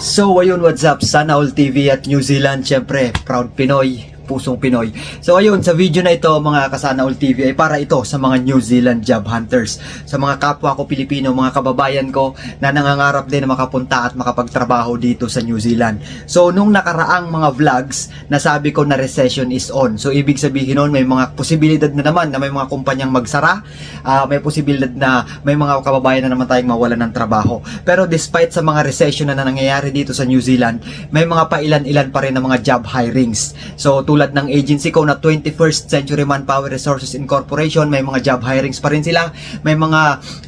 So ayun, what's up? Sana All TV at New Zealand, syempre, proud Pinoy, pusong Pinoy. So ayun, sa video na ito, mga kasana All TV ay para ito sa mga New Zealand job hunters. Sa mga kapwa ko Pilipino, mga kababayan ko na nangangarap din na makapunta at makapagtrabaho dito sa New Zealand. So nung nakaraang mga vlogs, nasabi ko na recession is on. So ibig sabihin nun, may mga posibilidad na naman na may mga kumpanyang magsara, Ah, may posibilidad na may mga kababayan na naman tayong mawalan ng trabaho. Pero despite sa mga recession na nangyayari dito sa New Zealand, may mga pailan-ilan pa rin na mga job hirings. So tulad ng agency ko na 21st Century Manpower Resources Incorporation, may mga job hirings pa rin sila. May mga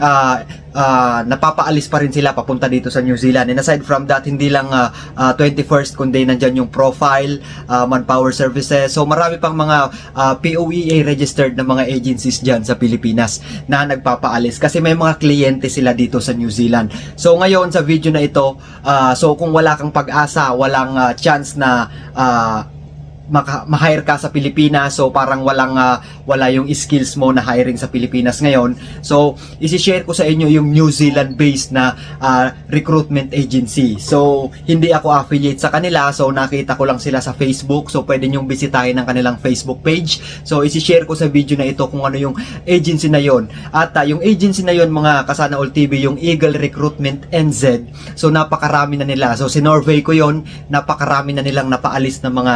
ah, ah, napapaalis pa rin sila papunta dito sa New Zealand. And aside from that, hindi lang ah, ah, 21st kundi nandyan yung profile, ah, manpower services. So marami pang mga ah, POEA registered na mga agencies dyan sa Pilipinas na nagpapaalis kasi may mga kliyente sila dito sa New Zealand. So ngayon sa video na ito, ah, so kung wala kang pag-asa, walang ah, chance na ah, ma-hire ka sa Pilipinas. So parang walang ah, wala yung skills mo na hiring sa Pilipinas ngayon. So isi-share ko sa inyo yung New Zealand based na ah, recruitment agency. So hindi ako affiliate sa kanila. So nakita ko lang sila sa Facebook. So pwede nyong bisitahin ang kanilang Facebook page. So isi-share ko sa video na ito kung ano yung agency na yon. At ah, yung agency na yon mga kasana all TV yung Eagle Recruitment NZ so napakarami na nila. So sinorvey ko yon. Napakarami na nilang napaalis na mga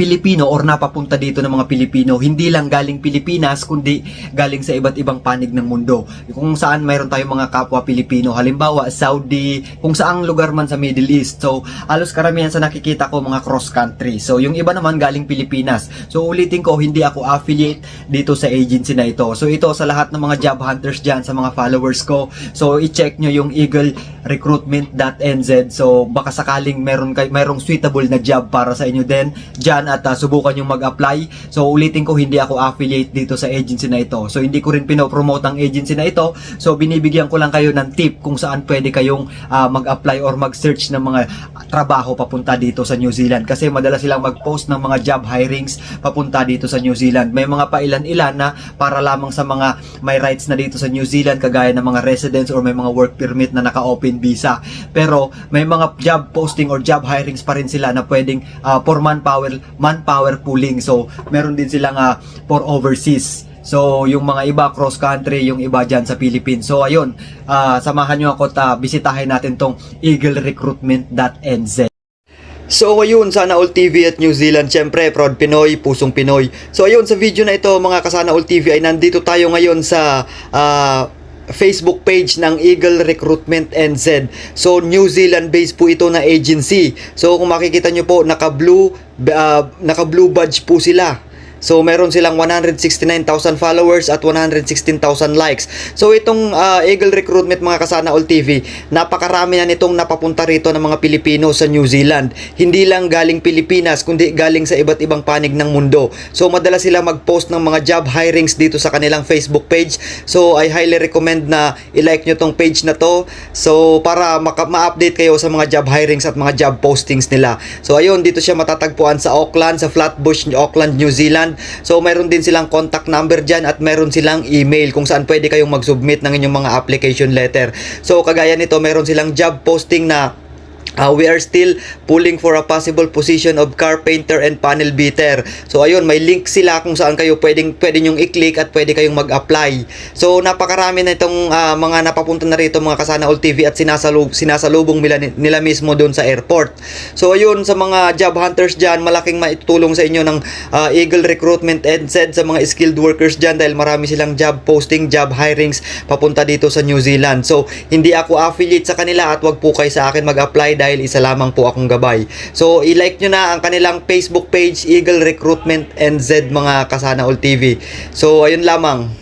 Pilipino or napapunta dito ng mga Pilipino, hindi lang galing Pilipinas, kundi galing sa iba't ibang panig ng mundo. Kung saan mayroon tayong mga kapwa Pilipino, halimbawa Saudi, kung saang lugar man sa Middle East. So, halos karamihan sa nakikita ko mga cross country. So, yung iba naman galing Pilipinas. So, ulitin ko, hindi ako affiliate dito sa agency na ito. So, ito sa lahat ng mga job hunters dyan, sa mga followers ko. So, i-check nyo yung Eagle recruitment.nz. So, baka sakaling meron kay merong suitable na job para sa inyo din dyan at ah, subukan yung mag-apply. So, ulitin ko, hindi ako affiliate dito sa agency na ito. So, hindi ko rin pinopromote ang agency na ito. So, binibigyan ko lang kayo ng tip kung saan pwede kayong ah, mag-apply or mag-search ng mga trabaho papunta dito sa New Zealand. Kasi madalas silang mag-post ng mga job hirings papunta dito sa New Zealand. May mga pailan-ilan na para lamang sa mga may rights na dito sa New Zealand kagaya ng mga residents or may mga work permit na naka-open visa. Pero may mga job posting or job hirings pa rin sila na pwedeng ah, for manpower manpower pooling. So meron din silang ah, for overseas. So, yung mga iba cross country, yung iba dyan sa Philippines. So, ayun, ah, samahan nyo ako ta bisitahin natin tong eaglerecruitment.nz. So ayun, sana all TV at New Zealand, syempre proud Pinoy, pusong Pinoy. So ayun, sa video na ito mga kasana all TV ay nandito tayo ngayon sa ah, Facebook page ng Eagle Recruitment NZ. So New Zealand based po ito na agency. So kung makikita nyo po, naka-blue ah, naka-blue badge po sila. So meron silang 169,000 followers at 116,000 likes. So itong ah, Eagle Recruitment mga kasana all TV, napakarami na nitong napapunta rito ng mga Pilipino sa New Zealand. Hindi lang galing Pilipinas kundi galing sa iba't ibang panig ng mundo. So madalas sila mag-post ng mga job hirings dito sa kanilang Facebook page. So I highly recommend na i-like nyo tong page na to. So para ma-update kayo sa mga job hirings at mga job postings nila. So ayun, dito siya matatagpuan sa Auckland, sa Flatbush, Auckland, New Zealand. So mayroon din silang contact number dyan at mayroon silang email kung saan pwede kayong mag-submit ng inyong mga application letter. So kagaya nito, mayroon silang job posting na Uh, we are still pulling for a possible position of carpenter and panel beater. So ayun, may link sila kung saan kayo pwedeng pwede nyong i-click at pwede kayong mag-apply. So napakarami na itong ah, mga napapunta na rito mga kasana all TV at sinasalub sinasalubong nila, nila mismo doon sa airport. So ayun sa mga job hunters diyan, malaking maitutulong sa inyo ng ah, Eagle Recruitment NZ sa mga skilled workers diyan dahil marami silang job posting, job hirings papunta dito sa New Zealand. So hindi ako affiliate sa kanila at wag po kayo sa akin mag-apply dahil isa lamang po akong gabay. So, i-like nyo na ang kanilang Facebook page, Eagle Recruitment NZ mga kasana all TV. So, ayun lamang.